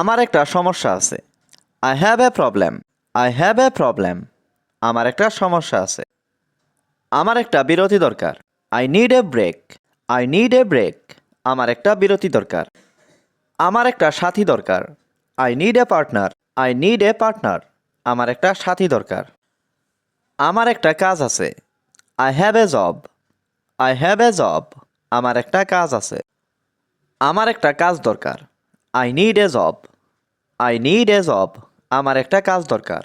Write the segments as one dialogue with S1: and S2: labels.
S1: আমার একটা সমস্যা আছে। I have a problem I have a problem আমার একটা সমস্যা আছে। আমার একটা বিরতি দরকার। I need a break I need a break আমার একটা বিরতি দরকার। আমার একটা সাথী দরকার। I need a partner I need a partner আমার একটা সাথী দরকার। আমার একটা কাজ আছে। I have a job I have a job আমার একটা কাজ আছে। আমার একটা কাজ দরকার। I need a job I need a job আমার একটা কাজ দরকার।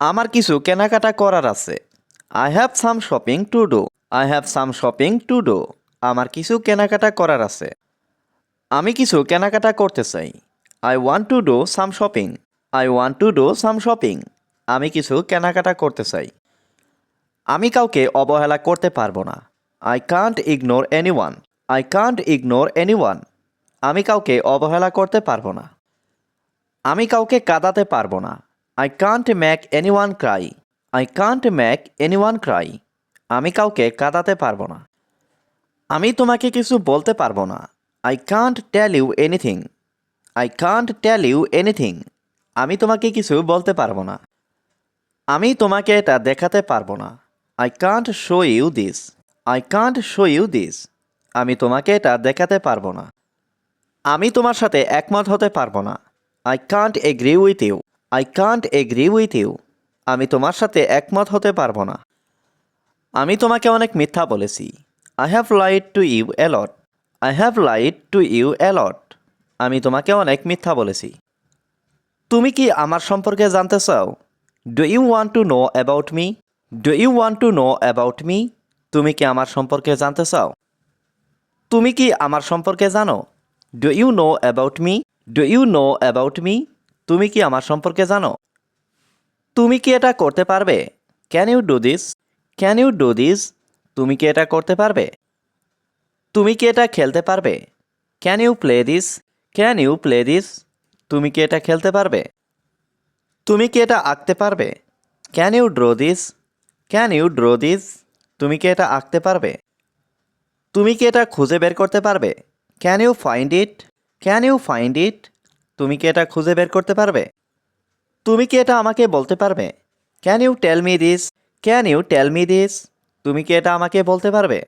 S1: আমার কিছু কেনাকাটা করার আছে। I have some shopping to do I have some shopping to do আমার কিছু কেনাকাটা করার আছে। আমি কিছু কেনাকাটা করতে চাই। I want to do some shopping I want to do some shopping আমি কিছু কেনাকাটা করতে চাই। আমি কাউকে অবহেলা করতে পারব না। I can't ignore anyone I can't ignore anyone আমি কাউকে অবহেলা করতে পারব না। আমি কাউকে কাঁদাতে পারব না। I can't make anyone cry I can't make anyone cry আমি কাউকে কাঁদাতে পারব না। আমি তোমাকে কিছু বলতে পারব না। I can't tell you anything I can't tell you anything আমি তোমাকে কিছু বলতে পারব না। আমি তোমাকে এটা দেখাতে পারব না। I can't show you this I can't show you this আমি তোমাকে এটা দেখাতে পারব না। আমি তোমার সাথে একমত হতে পারব না। I can't agree with you I can't agree with you আমি তোমার সাথে একমত হতে পারব না। আমি তোমাকে অনেক মিথ্যা বলেছি। I have lied to you a lot I have lied to you a lot আমি তোমাকে অনেক মিথ্যা বলেছি। তুমি কি আমার সম্পর্কে জানতে চাও? Do you want to know about me do you want to know about me তুমি কি আমার সম্পর্কে জানতে চাও? তুমি কি আমার সম্পর্কে জানো? Do you know about me do you know about me তুমি কি আমার সম্পর্কে জানো? তুমি কি এটা করতে পারবে? Can you do this can you do this তুমি কি এটা করতে পারবে? তুমি কি এটা খেলতে পারবে? Can you play this can you play this তুমি কি এটা খেলতে পারবে? তুমি কি এটা আঁকতে পারবে? Can you draw this can you draw this তুমি কি এটা আঁকতে পারবে? তুমি কি এটা খুঁজে বের করতে পারবে? Can you find it can you find it তুমি কি এটা খুঁজে বের করতে পারবে? তুমি কি এটা আমাকে বলতে পারবে? Can you tell me this can you tell me this তুমি কি এটা আমাকে বলতে পারবে?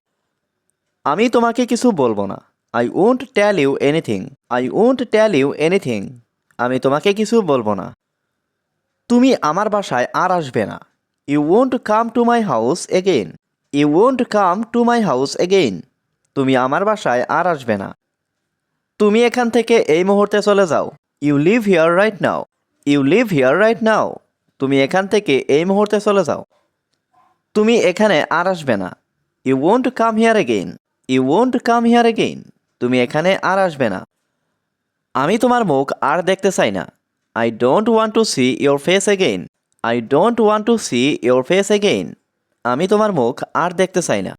S1: আমি তোমাকে কিছু বলব না। I won't tell you anything I won't tell you anything আমি তোমাকে কিছু বলব না। তুমি আমার বাসায় আর আসবে না। You won't come to my house again you won't come to my house again তুমি আমার বাসায় আর আসবে না। তুমি এখান থেকে এই মুহূর্তে চলে যাও। You leave here right now you leave here right now তুমি এখান থেকে এই মুহূর্তে চলে যাও। তুমি এখানে আর আসবে না। You won't come here again you won't come here again তুমি এখানে আর আসবে না। আমি তোমার মুখ আর দেখতে চাই না। I don't want to see your face again I don't want to see your face again আমি তোমার মুখ আর দেখতে চাই না।